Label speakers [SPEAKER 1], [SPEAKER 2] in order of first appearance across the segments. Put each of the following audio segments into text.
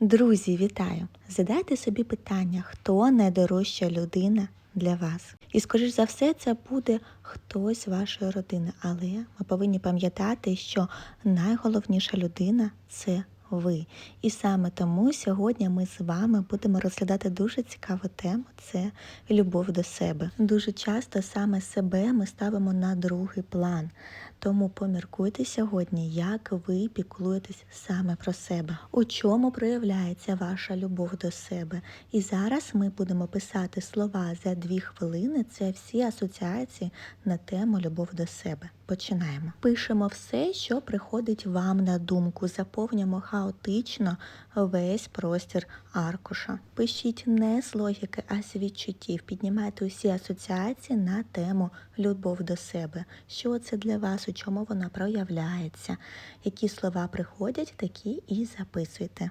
[SPEAKER 1] Друзі, вітаю! Задайте собі питання, хто найдорожча людина для вас. І, скоріш за все, це буде хтось з вашої родини. Але ми повинні пам'ятати, що найголовніша людина це ви. І саме тому сьогодні ми з вами будемо розглядати дуже цікаву тему це любов до себе. Дуже часто саме себе ми ставимо на другий план. Тому поміркуйте сьогодні, як ви піклуєтесь саме про себе, у чому проявляється ваша любов до себе. І зараз ми будемо писати слова за дві хвилини. Це всі асоціації на тему любов до себе. Починаємо. Пишемо все, що приходить вам на думку. Заповнюємо хаотично весь простір аркуша. Пишіть не з логіки, а з відчуттів. Піднімайте усі асоціації на тему любов до себе. Що це для вас, чому вона проявляється? Які слова приходять, такі і записуйте.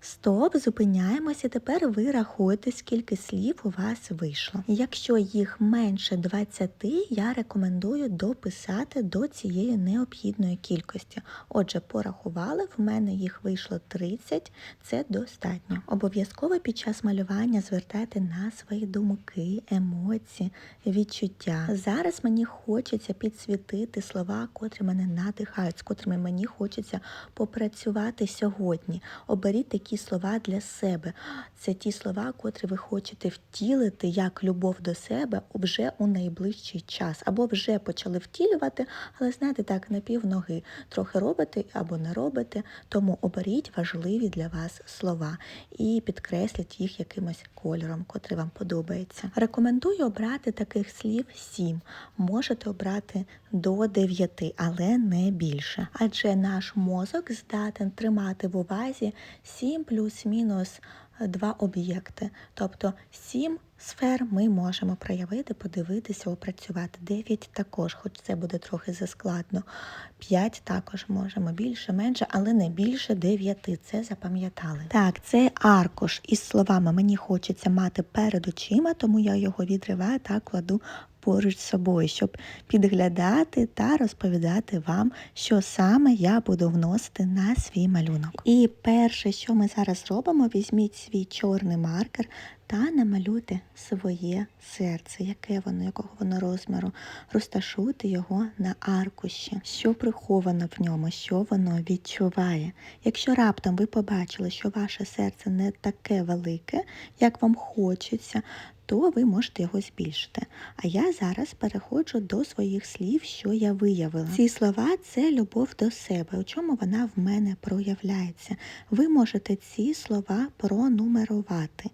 [SPEAKER 1] Стоп, зупиняємося. Тепер ви рахуєте, скільки слів у вас вийшло. Якщо їх менше 20, я рекомендую дописати до цієї необхідної кількості. Отже, порахували, в мене їх вийшло 30, це достатньо. Обов'язково під час малювання звертайте на свої думки, емоції, відчуття. Зараз мені хочеться підсвітити слова, котрі мене надихають, з котрими мені хочеться попрацювати сьогодні. Оберіть такі слова для себе. Це ті слова, котрі ви хочете втілити як любов до себе вже у найближчий час, або вже почали втілювати, але знаєте, так на півноги трохи робите або не робите. Тому оберіть важливі для вас слова і підкресліть їх якимось кольором, котрий вам подобається. Рекомендую обрати таких слів сім. Можете обрати до 9, але не більше. Адже наш мозок здатен тримати в увазі 7 плюс-мінус два об'єкти. Тобто 7 сфер ми можемо проявити, подивитися, опрацювати. 9 також, хоч це буде трохи заскладно. 5 також можемо більше, менше, але не більше 9. Це запам'ятали. Так, це аркуш із словами Мені хочеться мати перед очима, тому я його відриваю та кладу поруч з собою, щоб підглядати та розповідати вам, що саме я буду вносити на свій малюнок. І перше, що ми зараз робимо, візьміть свій чорний маркер та намалюйте своє серце, яке воно, якого воно розміру, розташуйте його на аркуші, що приховано в ньому, що воно відчуває. Якщо раптом ви побачили, що ваше серце не таке велике, як вам хочеться, то ви можете його збільшити. А я зараз переходжу до своїх слів, що я виявила. Ці слова це любов до себе, у чому вона в мене проявляється. Ви можете ці слова пронумерувати.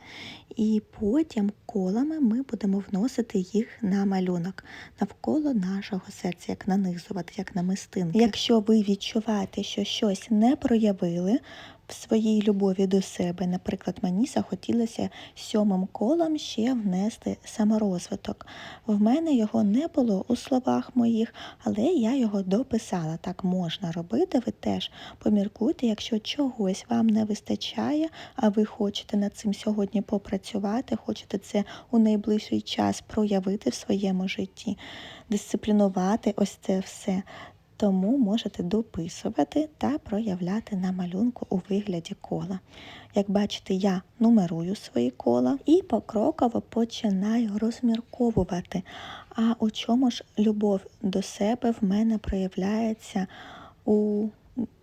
[SPEAKER 1] І потім колами ми будемо вносити їх на малюнок навколо нашого серця, як нанизувати, як намистинки. Якщо ви відчуваєте, що щось не проявили, в своїй любові до себе. Наприклад, мені захотілося сьомим колом ще внести саморозвиток. В мене його не було у словах моїх, але я його дописала. Так можна робити. Ви теж поміркуйте, якщо чогось вам не вистачає, а ви хочете над цим сьогодні попрацювати, хочете це у найближчий час проявити в своєму житті, дисциплінувати ось це все. Тому можете дописувати та проявляти на малюнку у вигляді кола. Як бачите, я нумерую свої кола і покроково починаю розмірковувати. А у чому ж любов до себе в мене проявляється у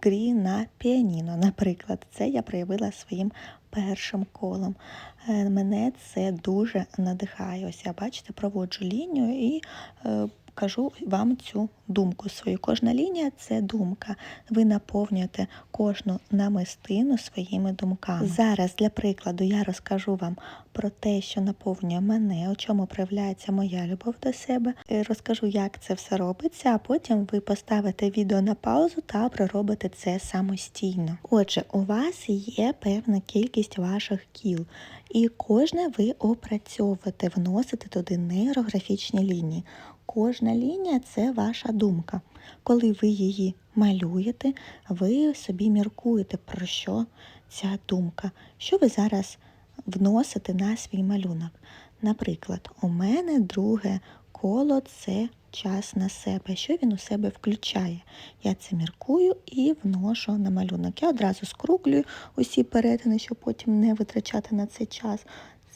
[SPEAKER 1] грі на піаніно, наприклад. Це я проявила своїм першим колом. Е, Мене це дуже надихає. Ось я бачите, проводжу лінію і е, кажу вам цю думку свою. Кожна лінія це думка. Ви наповнюєте кожну намистину своїми думками. Зараз, для прикладу, я розкажу вам про те, що наповнює мене, у чому проявляється моя любов до себе. Е, Розкажу, як це все робиться, а потім ви поставите відео на паузу та проробите це самостійно. Отже, у вас є певна кількість ваших кіл, і кожне ви опрацьовуєте, вносите туди нейрографічні лінії. Кожна лінія це ваша думка. Коли ви її малюєте, ви собі міркуєте, про що ця думка, що ви зараз вносите на свій малюнок. Наприклад, у мене друге коло це час на себе. Що він у себе включає? Я це міркую і вношу на малюнок. Я одразу скруглюю усі перетини, щоб потім не витрачати на це час.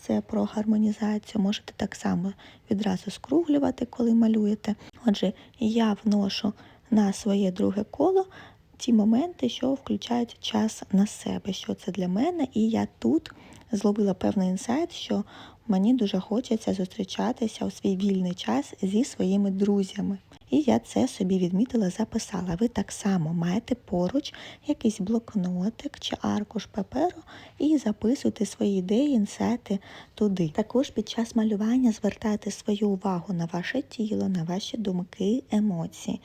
[SPEAKER 1] Це про гармонізацію. Можете так само відразу скруглювати, коли малюєте. Отже, я вношу на своє друге коло ті моменти, що включають час на себе, що це для мене, і я тут зловила певний інсайт, що мені дуже хочеться зустрічатися у свій вільний час зі своїми друзями. І я це собі відмітила, записала. Ви так само маєте поруч якийсь блокнотик чи аркуш паперу і записуйте свої ідеї, інсайти туди. Також під час малювання звертайте свою увагу на ваше тіло, на ваші думки, емоції.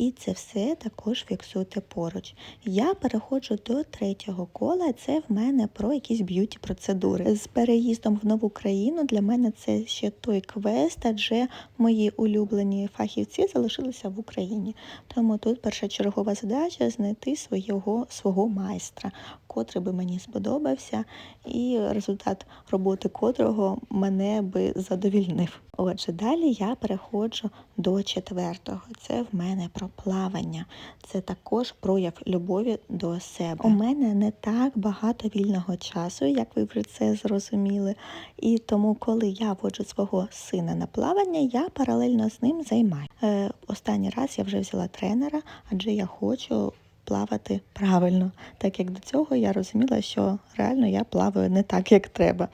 [SPEAKER 1] І це все також фіксуйте поруч. Я переходжу до третього кола. Це в мене про якісь б'юті процедури. З переїздом в нову країну для мене це ще той квест, адже мої улюблені фахівці залишилися в Україні. Тому тут першочергова задача знайти свого, свого майстра, котрий би мені сподобався, і результат роботи котрого мене би задовільнив. Отже, далі я переходжу до четвертого. Це в мене про плавання. Це також прояв любові до себе. У мене не так багато вільного часу, як ви вже це зрозуміли. І тому, коли я воджу свого сина на плавання, я паралельно з ним займаю. Е, останній раз я вже взяла тренера, адже я хочу. Плавати правильно, так як до цього я розуміла, що реально я плаваю не так, як треба.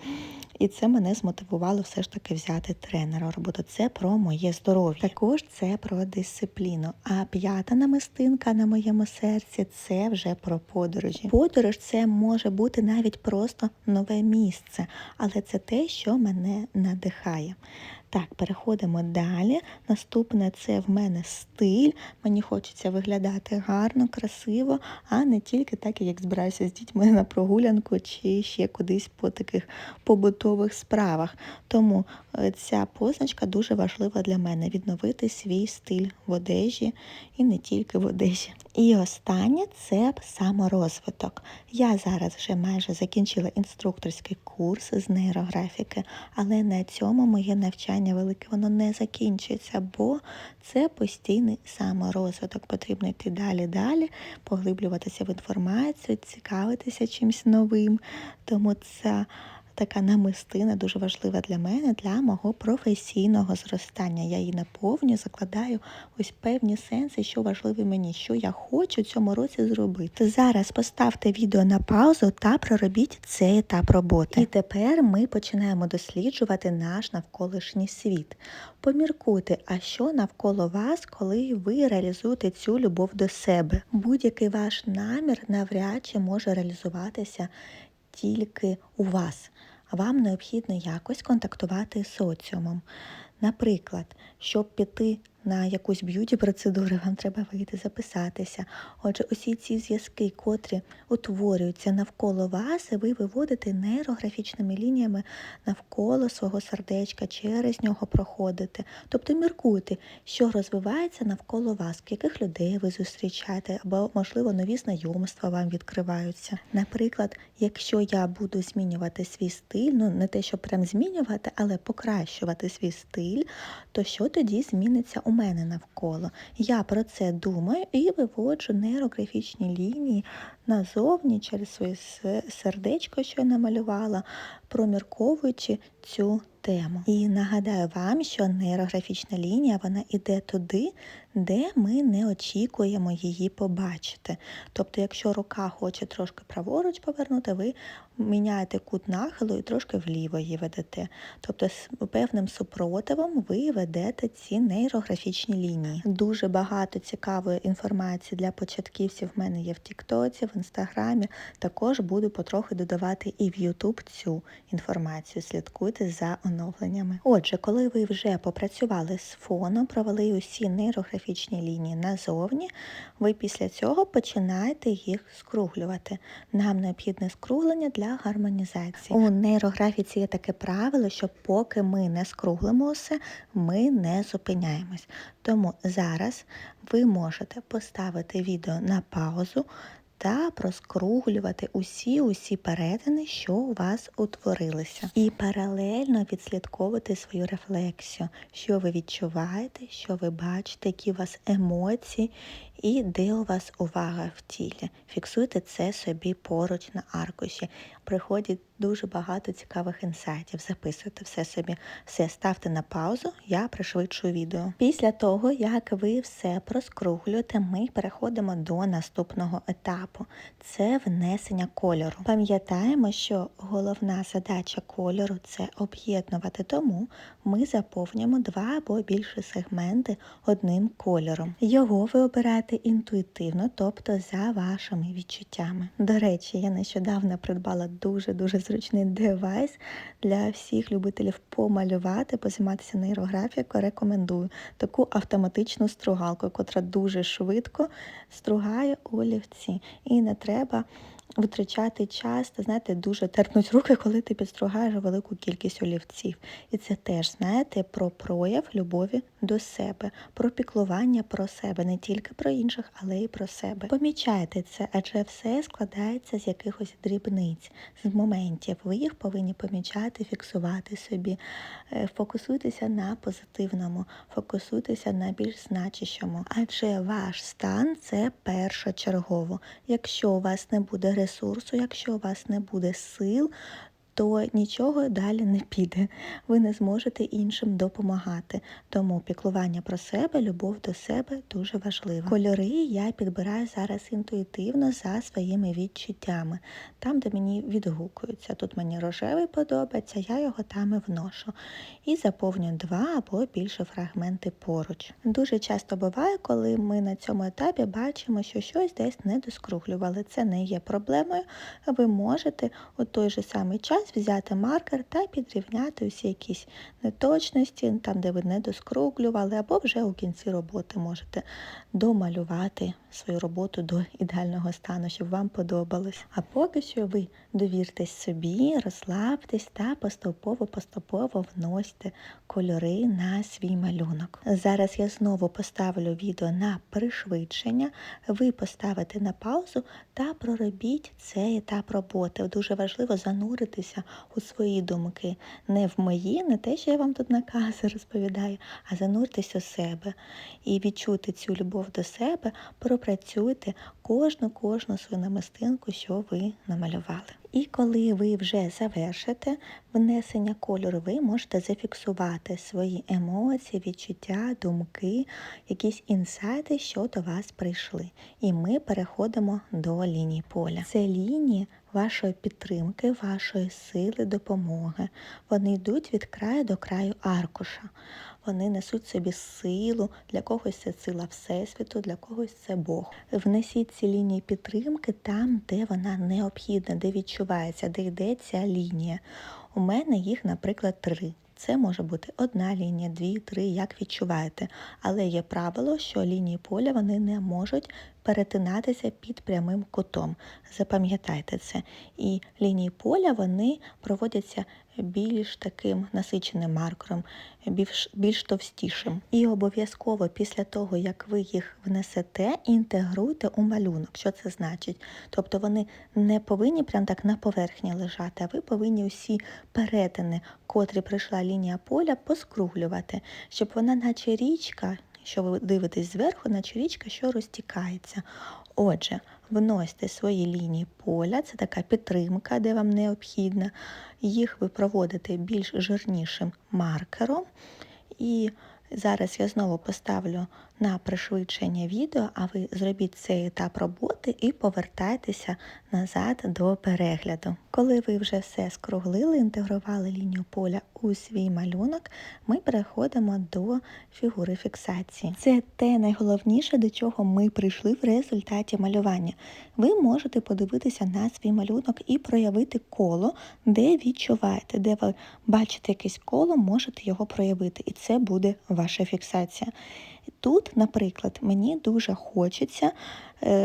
[SPEAKER 1] І це мене змотивувало все ж таки взяти тренера роботу. Це про моє здоров'я. Також це про дисципліну. А п'ята намистинка на моєму серці це вже про подорожі. Подорож це може бути навіть просто нове місце, але це те, що мене надихає. Так, переходимо далі. Наступне це в мене стиль. Мені хочеться виглядати гарно, красиво, а не тільки так, як збираюся з дітьми на прогулянку чи ще кудись по таких побутових справах. Тому е, ця позначка дуже важлива для мене відновити свій стиль в одежі і не тільки в одежі. І останнє це саморозвиток. Я зараз вже майже закінчила інструкторський курс з нейрографіки, але на цьому моє навчання велике воно не закінчується, бо це постійний саморозвиток. Потрібно йти далі, далі, поглиблюватися в інформацію, цікавитися чимось новим. Тому це така намистина дуже важлива для мене, для мого професійного зростання. Я її наповнюю, закладаю ось певні сенси, що важливі мені, що я хочу цьому році зробити. Зараз поставте відео на паузу та проробіть цей етап роботи. І тепер ми починаємо досліджувати наш навколишній світ. Поміркуйте, а що навколо вас, коли ви реалізуєте цю любов до себе. Будь-який ваш намір навряд чи може реалізуватися тільки у вас. Вам необхідно якось контактувати з соціумом. Наприклад, щоб піти на якусь б'юті процедуру, вам треба вийти записатися. Отже, усі ці зв'язки, котрі утворюються навколо вас, ви виводите нейрографічними лініями навколо свого сердечка, через нього проходите. Тобто міркуйте, що розвивається навколо вас, яких людей ви зустрічаєте, або, можливо, нові знайомства вам відкриваються. Наприклад, якщо я буду змінювати свій стиль, ну не те, щоб прям змінювати, але покращувати свій стиль, то тоді зміниться у мене навколо? Я про це думаю і виводжу нейрографічні лінії назовні через своє сердечко, що я намалювала, промірковуючи цю тему. І нагадаю вам, що нейрографічна лінія вона йде туди, де ми не очікуємо її побачити. Тобто, якщо рука хоче трошки праворуч повернути, ви міняєте кут нахилу і трошки вліво її ведете. Тобто, з певним супротивом ви ведете ці нейрографічні лінії. Дуже багато цікавої інформації для початківців в мене є в Тіктоці, в Інстаграмі. Також буду потрохи додавати і в Ютуб цю інформацію. Слідкуйте за оновленнями. Отже, коли ви вже попрацювали з фоном, провели усі нейрографічні лінії назовні, ви після цього починаєте їх скруглювати. Нам необхідне скруглення для гармонізації. У нейрографіці є таке правило, що поки ми не скруглимо все, ми не зупиняємось. Тому зараз ви можете поставити відео на паузу та проскруглювати усі усі перетини, що у вас утворилися. І паралельно відслідковувати свою рефлексію, що ви відчуваєте, що ви бачите, які у вас емоції і де у вас увага в тілі. Фіксуйте це собі поруч на аркуші. Приходить дуже багато цікавих інсайтів. Записуйте все собі, все ставте на паузу, я пришвидшую відео. Після того, як ви все проскруглюєте, ми переходимо до наступного етапу це внесення кольору. Пам'ятаємо, що головна задача кольору це об'єднувати, тому ми заповнюємо два або більше сегменти одним кольором. Його ви обираєте інтуїтивно, тобто за вашими відчуттями. До речі, я нещодавно придбала дуже-дуже зручний девайс для всіх любителів помалювати, позайматися нейрографікою. Рекомендую таку автоматичну стругалку, котра дуже швидко стругає олівці. І не треба витрачати час та знаєте, дуже терпнуть руки, коли ти підстругаєш велику кількість олівців. І це теж, знаєте, про прояв любові до себе, про піклування про себе, не тільки про інших, але й про себе. Помічайте це, адже все складається з якихось дрібниць, з моментів. Ви їх повинні помічати, фіксувати собі, е, фокусуйтеся на позитивному, фокусуйтеся на більш значущому. Адже ваш стан це першочергово. Якщо у вас не буде ресурсу, якщо у вас не буде сил, то нічого далі не піде. Ви не зможете іншим допомагати. Тому піклування про себе, любов до себе дуже важливо. Кольори я підбираю зараз інтуїтивно за своїми відчуттями, там, де мені відгукуються. Тут мені рожевий подобається, я його там і вношу. І заповнюю два або більше фрагменти поруч. Дуже часто буває, коли ми на цьому етапі бачимо, що щось десь не доскруглювали. Це не є проблемою. Ви можете у той же самий час час взяти маркер та підрівняти усі якісь неточності, там, де ви не доскруглювали, або вже у кінці роботи можете домалювати свою роботу до ідеального стану, щоб вам подобалось. А поки що ви довіртесь собі, розслабтесь та поступово-поступово вносьте кольори на свій малюнок. Зараз я знову поставлю відео на пришвидшення, ви поставите на паузу та проробіть цей етап роботи. Дуже важливо зануритися у свої думки, не в мої, не те, що я вам тут накази розповідаю, а зануртесь у себе і відчути цю любов до себе, пропрацюйте кожну кожну свою намистинку, що ви намалювали. І коли ви вже завершите внесення кольору, ви можете зафіксувати свої емоції, відчуття, думки, якісь інсайти, що до вас прийшли. І ми переходимо до лінії поля. Це лінії вашої підтримки, вашої сили, допомоги. Вони йдуть від краю до краю аркуша. Вони несуть собі силу, для когось це сила Всесвіту, для когось це Бог. Внесіть ці лінії підтримки там, де вона необхідна, де відчувається, де йде ця лінія. У мене їх, наприклад, три. Це може бути одна лінія, дві, три, як відчуваєте. Але є правило, що лінії поля вони не можуть перетинатися під прямим кутом. Запам'ятайте це. І лінії поля вони проводяться більш таким насиченим маркером, більш, більш товстішим. І обов'язково після того, як ви їх внесете, інтегруйте у малюнок. Що це значить? Тобто вони не повинні прям так на поверхні лежати, а ви повинні усі перетини, котрі прийшла лінія поля, поскруглювати, щоб вона, наче річка, що ви дивитесь зверху, наче річка, що розтікається. Отже, вносьте свої лінії поля, це така підтримка, де вам необхідна. Їх ви проводите більш жирнішим маркером. І зараз я знову поставлю на пришвидшення відео, а ви зробіть цей етап роботи і повертайтеся назад до перегляду. Коли ви вже все скруглили, інтегрували лінію поля у свій малюнок, ми переходимо до фігури фіксації. Це те найголовніше, до чого ми прийшли в результаті малювання. Ви можете подивитися на свій малюнок і проявити коло, де відчуваєте, де ви бачите якесь коло, можете його проявити, і це буде ваша фіксація. Тут, наприклад, мені дуже хочеться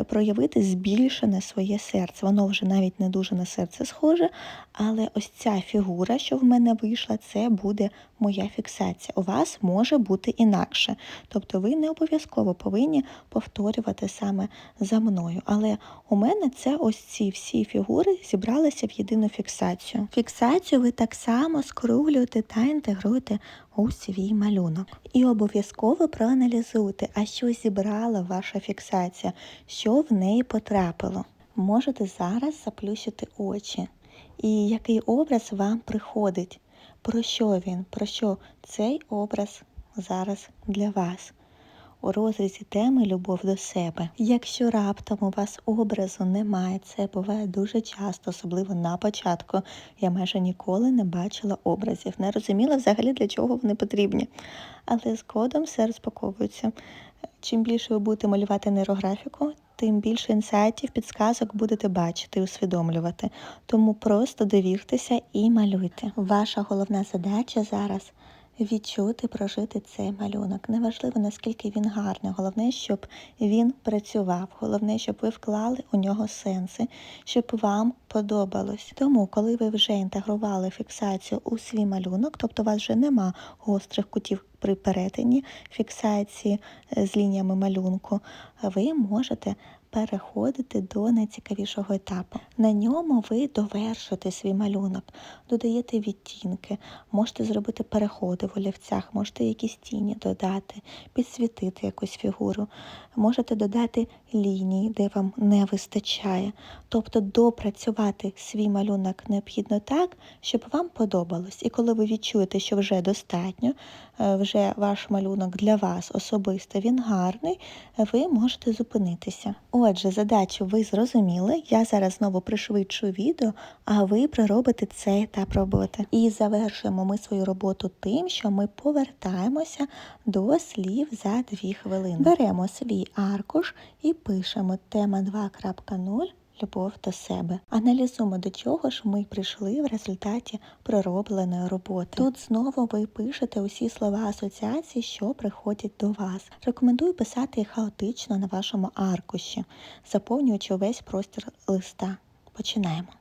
[SPEAKER 1] проявити збільшене своє серце. Воно вже навіть не дуже на серце схоже, але ось ця фігура, що в мене вийшла, це буде моя фіксація. У вас може бути інакше. Тобто ви не обов'язково повинні повторювати саме за мною. Але у мене це ось ці всі фігури зібралися в єдину фіксацію. Фіксацію ви так само скруглюєте та інтегруєте у свій малюнок. І обов'язково проаналізуйте, а що зібрала ваша фіксація, що в неї потрапило. Можете зараз заплющити очі. І який образ вам приходить? Про що він? Про що цей образ зараз для вас? У розрізі теми любов до себе. Якщо раптом у вас образу немає, це буває дуже часто, особливо на початку. Я майже ніколи не бачила образів, не розуміла взагалі для чого вони потрібні. Але згодом все розпаковується. Чим більше ви будете малювати нейрографіку, тим більше інсайтів, підсказок будете бачити і усвідомлювати. Тому просто довіртеся і малюйте. Ваша головна задача зараз відчути, прожити цей малюнок. Неважливо, наскільки він гарний. Головне, щоб він працював. Головне, щоб ви вклали у нього сенси, щоб вам подобалось. Тому, коли ви вже інтегрували фіксацію у свій малюнок, тобто у вас вже нема гострих кутів при перетині фіксації е, з лініями малюнку, ви можете переходити до найцікавішого етапу. На ньому ви довершите свій малюнок, додаєте відтінки, можете зробити переходи в олівцях, можете якісь тіні додати, підсвітити якусь фігуру, можете додати лінії, де вам не вистачає. Тобто допрацювати свій малюнок необхідно так, щоб вам подобалось. І коли ви відчуєте, що вже достатньо, вже ваш малюнок для вас особисто він гарний, ви можете зупинитися. Отже, задачу ви зрозуміли. Я зараз знову пришвидшую відео, а ви проробите цей етап роботи. І завершуємо ми свою роботу тим, що ми повертаємося до слів за 2 хвилини. Беремо свій аркуш і пишемо тема 2.0. Любов до себе. Аналізуємо, до чого ж ми прийшли в результаті проробленої роботи. Тут знову ви пишете усі слова асоціації, що приходять до вас. Рекомендую писати їх хаотично на вашому аркуші, заповнюючи увесь простір листа. Починаємо.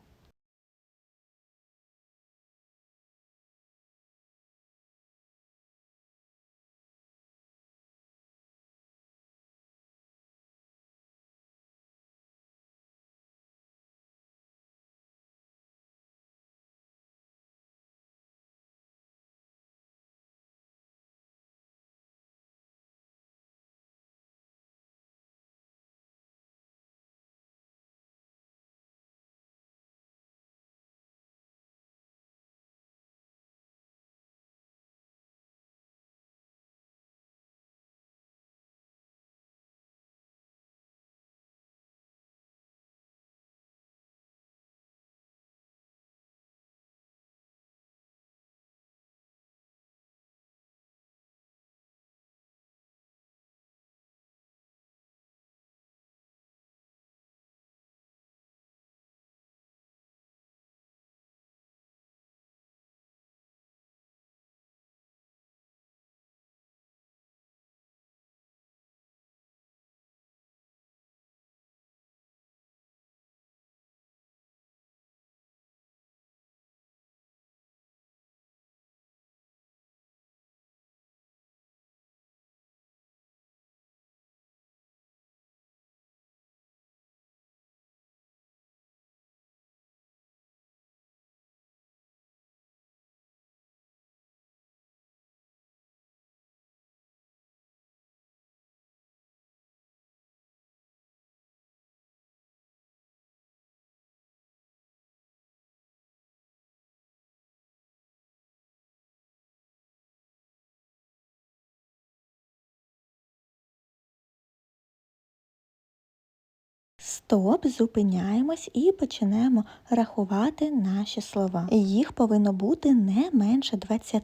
[SPEAKER 1] Стоп, зупиняємось і починаємо рахувати наші слова. Їх повинно бути не менше 20.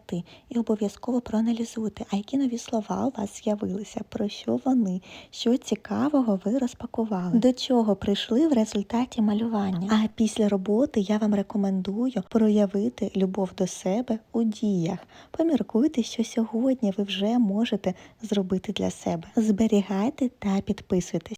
[SPEAKER 1] І обов'язково проаналізуйте, а які нові слова у вас з'явилися, про що вони, що цікавого ви розпакували, до чого прийшли в результаті малювання. А після роботи я вам рекомендую проявити любов до себе у діях. Поміркуйте, що сьогодні ви вже можете зробити для себе. Зберігайте та підписуйтесь.